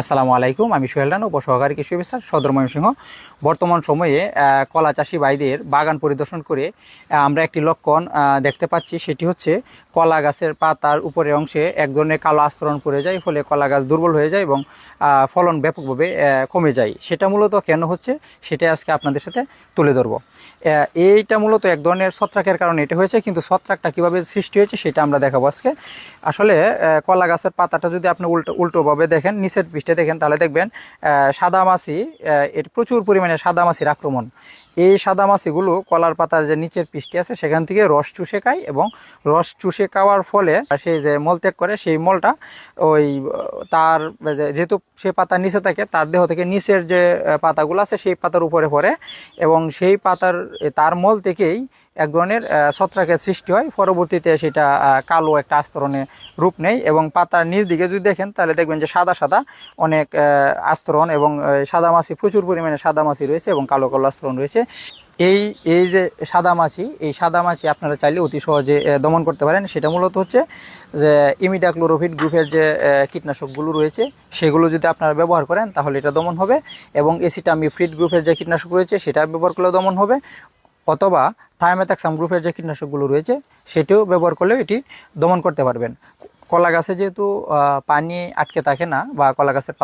আসসালামু আলাইকুম, আমি সোহেল রানা, উপসহকারী কৃষি অফিসার সদর ময়মনসিংহ। বর্তমান সময়ে কলা চাষি ভাইদের বাগান পরিদর্শন করে আমরা একটি লক্ষণ দেখতে পাচ্ছি, সেটি হচ্ছে কলা গাছের পাতার উপরের অংশে এক ধরনের কালো আস্তরণ পড়ে যায়, ফলে কলা গাছ দুর্বল হয়ে যায় এবং ফলন ব্যাপকভাবে কমে যায়। সেটা মূলত কেন হচ্ছে সেটা আজকে আপনাদের সাথে তুলে ধরবো। এইটা মূলত এক ধরনের ছত্রাকের কারণে এটা হয়েছে, কিন্তু ছত্রাকটা কীভাবে সৃষ্টি হয়েছে সেটা আমরা দেখাবো আজকে। আসলে কলা গাছের পাতাটা যদি আপনি উল্টো, উল্টোভাবে দেখেন, নিচের পৃষ্ঠে দেখেন, তাহলে দেখবেন সাদামাছি এর প্রচুর পরিমাণে সাদামাছির আক্রমণ। এই সাদামাছিগুলো কলার পাতার যে নিচের পৃষ্ঠে আছে, সেখান থেকে রস চুষে খায় এবং রস চুষে খাওয়ার ফলে সে যে মলত্যাগ করে, সেই মলটা ওই, তার, যেহেতু সে পাতার নিচে থাকে, তার দেহ থেকে নিচের যে পাতাগুলো আছে, সেই পাতার উপরে পড়ে এবং সেই পাতার, তার মল থেকেই এক ধরনের ছত্রাকের সৃষ্টি হয়। পরবর্তীতে সেটা কালো একটা আস্তরণে রূপ নেয় এবং পাতার নিচ দিকে যদি দেখেন, তাহলে দেখবেন যে সাদা সাদা অনেক আস্তরণ এবং সাদা মাছি, প্রচুর পরিমাণে সাদা মাছি রয়েছে এবং কালো কালো আস্তরণ রয়েছে। এই এই যে সাদা মাছি, এই সাদা মাছি আপনারা চাইলে অতি সহজে দমন করতে পারেন। সেটা মূলত হচ্ছে যে ইমিডাক্লোরোভিড গ্রুপের যে কীটনাশকগুলো রয়েছে, সেগুলো যদি আপনারা ব্যবহার করেন, তাহলে এটা দমন হবে এবং এসিটামিফ্রিড গ্রুপের যে কীটনাশক রয়েছে, সেটা ব্যবহার করলে দমন হবে। অথবা থায়ামেথাক্সাম গ্রুপের যে কীটনাশকগুলো রয়েছে, সেটিও ব্যবহার করলে এটি দমন করতে পারবেন। কলা গাছে যেহেতু পানি আটকে থাকে না বা কলা গাছের